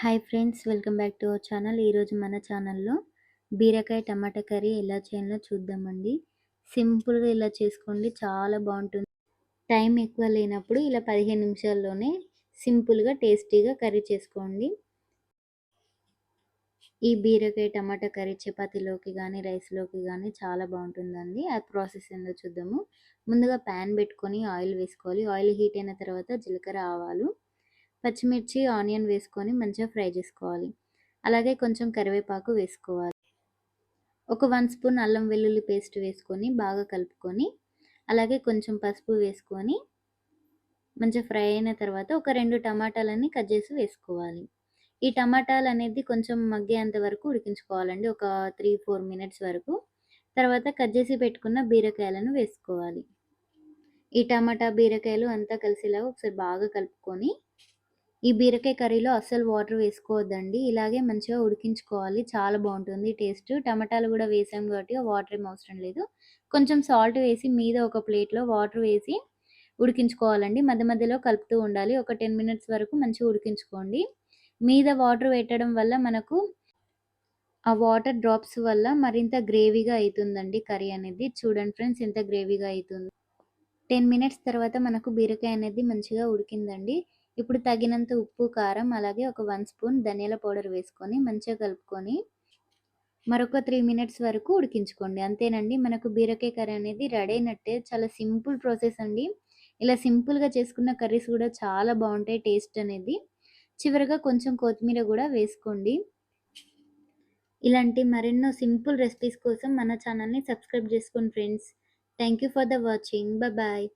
Hi friends welcome back to our channel ఈరోజు మన ఛానల్లో బీరకాయ టమాటా కర్రీ ఎలా చేయాలో చూద్దామండి. సింపుల్గా ఇలా చేసుకోండి చాలా బాగుంటుంది. టైం ఎక్కువ లేనప్పుడు ఇలా పదిహేను నిమిషాల్లోనే సింపుల్గా టేస్టీగా కర్రీ చేసుకోండి. ఈ బీరకాయ టమాటా కర్రీ చపాతీలోకి కానీ రైస్లోకి కానీ చాలా బాగుంటుందండి. ఆ ప్రాసెస్ ఏందో చూద్దాము. ముందుగా ప్యాన్ పెట్టుకొని ఆయిల్ వేసుకోవాలి. ఆయిల్ హీట్ అయిన తర్వాత జీలకర్ర ఆవాలు. పచ్చిమిర్చి ఆనియన్ వేసుకొని మంచిగా ఫ్రై చేసుకోవాలి. అలాగే కొంచెం కరివేపాకు వేసుకోవాలి. ఒక వన్ స్పూన్ అల్లం వెల్లుల్లి పేస్ట్ వేసుకొని బాగా కలుపుకొని అలాగే కొంచెం పసుపు వేసుకొని మంచిగా ఫ్రై అయిన తర్వాత ఒక రెండు టమాటాలన్నీ కట్ చేసి వేసుకోవాలి. ఈ టమాటాలు అనేది కొంచెం మగ్గేంత వరకు ఉడికించుకోవాలండి. ఒక త్రీ ఫోర్ మినిట్స్ వరకు. తర్వాత కట్ చేసి పెట్టుకున్న బీరకాయలను వేసుకోవాలి. ఈ టమాటా బీరకాయలు అంతా కలిసేలాగా ఒకసారి బాగా కలుపుకొని ఈ బీరకాయ కర్రీలో అస్సలు వాటర్ వేసుకోవద్దండి. ఇలాగే మంచిగా ఉడికించుకోవాలి. చాలా బాగుంటుంది టేస్ట్. టమాటాలు కూడా వేసాం కాబట్టి వాటర్ ఏం అవసరం లేదు. కొంచెం సాల్ట్ వేసి మీద ఒక ప్లేట్లో వాటర్ వేసి ఉడికించుకోవాలండి. మధ్య మధ్యలో కలుపుతూ ఉండాలి. ఒక టెన్ మినిట్స్ వరకు మంచిగా ఉడికించుకోండి. మీద వాటర్ పెట్టడం వల్ల మనకు ఆ వాటర్ డ్రాప్స్ వల్ల మరింత గ్రేవీగా అవుతుందండి కర్రీ అనేది. చూడండి ఫ్రెండ్స్ ఎంత గ్రేవీగా అవుతుంది టెన్ మినిట్స్ తర్వాత మనకు బీరకాయ అనేది మంచిగా ఉడికిందండి. ఇప్పుడు తగినంత ఉప్పు కారం అలాగే ఒక వన్ స్పూన్ ధనియాల పౌడర్ వేసుకొని మంచిగా కలుపుకొని మరొక త్రీ మినిట్స్ వరకు ఉడికించుకోండి. అంతేనండి మనకు బీరకాయ కర్రీ అనేది రెడీ అయినట్టే. చాలా సింపుల్ ప్రాసెస్ అండి. ఇలా సింపుల్గా చేసుకున్న కర్రీస్ కూడా చాలా బాగుంటాయి టేస్ట్ అనేది. చివరిగా కొంచెం కొత్తిమీర కూడా వేసుకోండి. ఇలాంటి మరెన్నో సింపుల్ రెసిపీస్ కోసం మన ఛానల్ని సబ్స్క్రైబ్ చేసుకోండి friends. Thank you for the watching. Bye.